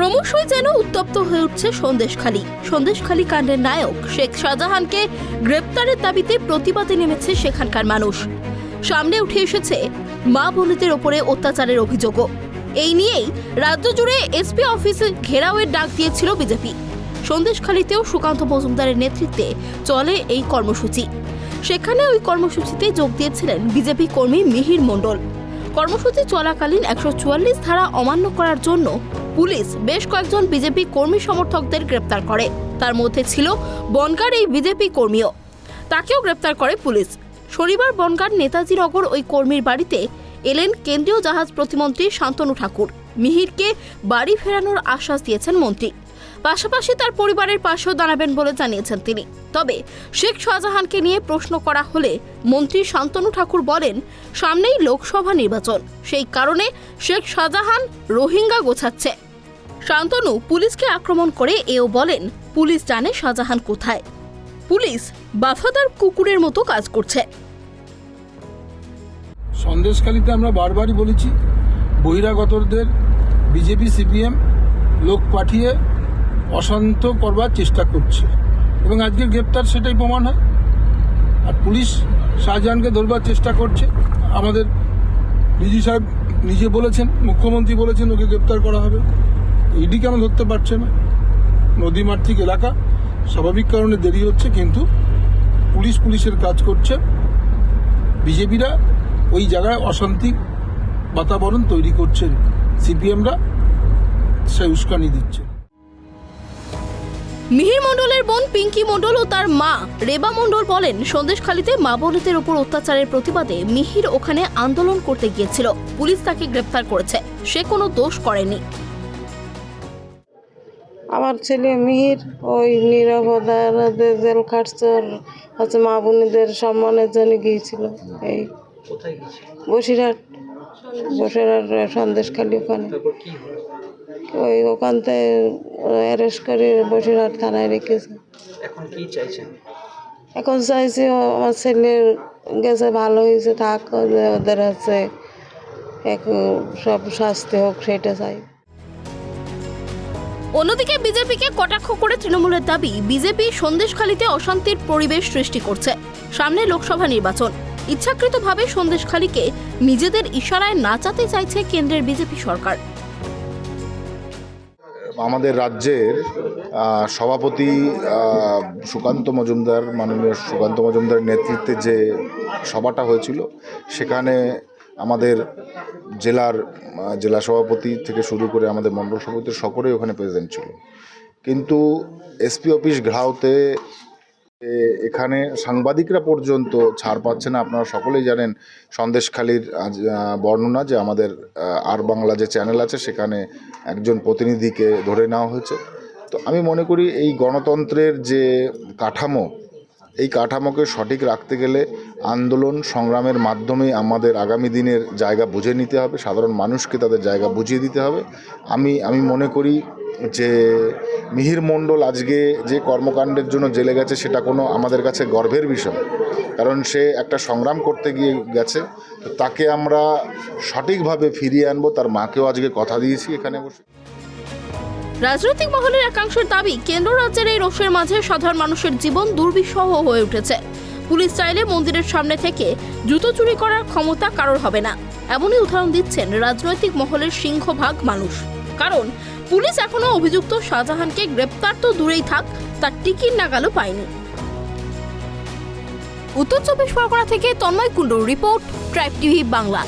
ক্রমশই যেন উত্তপ্ত হয়ে উঠছে সন্দেশখালী। সন্দেশখালী কাণ্ডের নায়ক শেখ শাহজাহানকে গ্রেপ্তারের দাবিতে প্রতিবাদে নেমেছে সেখানকার মানুষ। সামনে উঠে এসেছে মা বোনেদের ওপরে অত্যাচারের অভিযোগও। এই নিয়েই রাজ্য জুড়ে এসপি অফিস ঘেরাওয়ের ডাক দিয়েছিল বিজেপি। সন্দেশখালীতেও সুকান্ত মজুমদারের নেতৃত্বে চলে এই কর্মসূচি। সেখানে ওই কর্মসূচিতে যোগ দিয়েছিলেন বিজেপি কর্মী মিহির মণ্ডল। কর্মসূচি চলাকালীন একশো চুয়াল্লিশ ধারা অমান্য করার জন্য পুলিশ বেশ কয়েকজন বিজেপি কর্মী সমর্থকদের গ্রেপ্তার করে। তার মধ্যে ছিল বনগার এই বিজেপি কর্মীও। তাকেও গ্রেপ্তার করে পুলিশ। শনিবার বনগার নেতাজি নগর ওই কর্মীর বাড়িতে এলেন কেন্দ্রীয় জাহাজ প্রতিমন্ত্রী শান্তনু ঠাকুর। মিহিরকে বাড়ি ফেরানোর আশ্বাস দিয়েছেন মন্ত্রী। পাশাপাশি তার পরিবারের পাশেও দাঁড়াবেন বলে জানিয়েছেন তিনি। তবে শেখ শাহজাহানকে নিয়ে প্রশ্ন করা হলে মন্ত্রী শান্তনু ঠাকুর বলেন, সামনেই লোকসভা নির্বাচন। সেই কারণে শেখ শাহজাহান রোহিঙ্গা গোছাচ্ছে। শান্তনু পুলিশকে আক্রমণ করে এও বলেন, পুলিশ জানে শাহজাহান কোথায়। পুলিশ বাফাদার কুকুরের মতো কাজ করছে। সন্দেশখালিতে আমরা বারবারই বলেছি, বহিরাগতদের বিজেপি, সিপিএম লোক পাঠিয়ে অশান্ত করবার চেষ্টা করছে এবং আজকের গ্রেপ্তার সেটাই প্রমাণ হয়। আর পুলিশ শাহজাহানকে ধরবার চেষ্টা করছে। আমাদের ডিজি সাহেব নিজে বলেছেন, মুখ্যমন্ত্রী বলেছেন, ওকে গ্রেপ্তার করা হবে। ইডি কেন ধরতে পারছে না? নদীমাতৃক এলাকা স্বাভাবিক কারণে দেরি হচ্ছে, কিন্তু পুলিশ পুলিশের কাজ করছে। বিজেপিরা ওই জায়গায় অশান্তি বাতাবরণ তৈরি করছেন সিপিএমরা সে উস্কানি দিচ্ছে। মিহির মণ্ডলের বোন পিঙ্কি মণ্ডল ও তার মা রেবা মণ্ডল বলেন, সন্দেশখালীতে মা বোনেদের উপর অত্যাচারের প্রতিবাদে মিহির ওখানে আন্দোলন করতে গিয়েছিল। পুলিশ তাকে গ্রেপ্তার করেছে। সে কোনো দোষ করেনি। আমার ছেলে মিহির ওই নিরাপদাদের জেল খাটছর হচ্ছে মা বোনেদের সম্মানের জন্য গিয়েছিল। এই বসিরহাট। বসিরহাট সন্দেশখালি ওখানে। ওই ওখান থেকে অ্যারেস্ট করে বসিরহাট থানায় রেখেছে। এখন কি চাইছেন? এখন চাইছি ও আমার ছেলের গেছে ভালো হয়েছে থাক ওদের ওদের হচ্ছে এক সব শাস্তি হোক সেটা চাই। অন্যদিকে বিজেপিকে কটাক্ষ করে তৃণমূলের দাবি, বিজেপি সন্দেশখালীতে অশান্তির পরিবেশ সৃষ্টি করছে। সামনে লোকসভা নির্বাচন। ইচ্ছাকৃতভাবে সন্দেশখালীকে নিজেদের ইশারায় নাচাতে চাইছে কেন্দ্রের বিজেপি সরকার। আমাদের রাজ্যের সভাপতি সুকান্ত মজুমদার, মাননীয় সুকান্ত মজুমদারের নেতৃত্বে যে সভাটা হয়েছিল, সেখানে আমাদের জেলার জেলা সভাপতি থেকে শুরু করে আমাদের মণ্ডল সভাপতি সকলেই ওখানে প্রেজেন্ট ছিল। কিন্তু এসপি অফিস ঘেরাওতে এখানে সাংবাদিকরা পর্যন্ত ছাড় পাচ্ছে না। আপনারা সকলেই জানেন সন্দেশখালির বর্ণনা যে আমাদের আর বাংলা যে চ্যানেল আছে সেখানে একজন প্রতিনিধিকে ধরে নেওয়া হয়েছে। তো আমি মনে করি এই গণতন্ত্রের যে কাঠামো এই কাঠামোকে সঠিক রাখতে গেলে আন্দোলন সংগ্রামের মাধ্যমে আমাদের আগামী দিনের জায়গা বুঝে নিতে হবে, সাধারণ মানুষকে তাদের জায়গা বুঝিয়ে দিতে হবে। আমি আমি মনে করি যে মিহির মণ্ডল আজকে যে কর্মকাণ্ডের জন্য জেলে গেছে সেটা কোনো আমাদের কাছে গর্বের বিষয়। কারণ সে একটা সংগ্রাম করতে গিয়ে গেছে তাকে আমরা সঠিকভাবে ফিরিয়ে আনব, তার মাকেও আজকে কথা দিয়েছি এখানে বসে। রাজনৈতিক মহলের একাংশের দাবি, কেন্দ্র রাজ্যের এই রোষের মাঝে সাধারণ মানুষের জীবন দুর্বিষহ হয়ে উঠেছে। পুলিশ চাইলে মন্দিরের সামনে থেকে জুতো চুরি করার ক্ষমতা কারোর হবে না। এমনই উদাহরণ দিচ্ছেন রাজনৈতিক মহলের সিংহভাগ মানুষ। কারণ, পুলিশ এখনও অভিযুক্ত শাহজাহানকে গ্রেপ্তার তো দূরেই থাক, তার টিকিট নাগালও পায়নি। উত্তর চব্বিশ পরগনা থেকে তন্ময় কুণ্ডুর রিপোর্ট ট্রাইব টিভি বাংলা।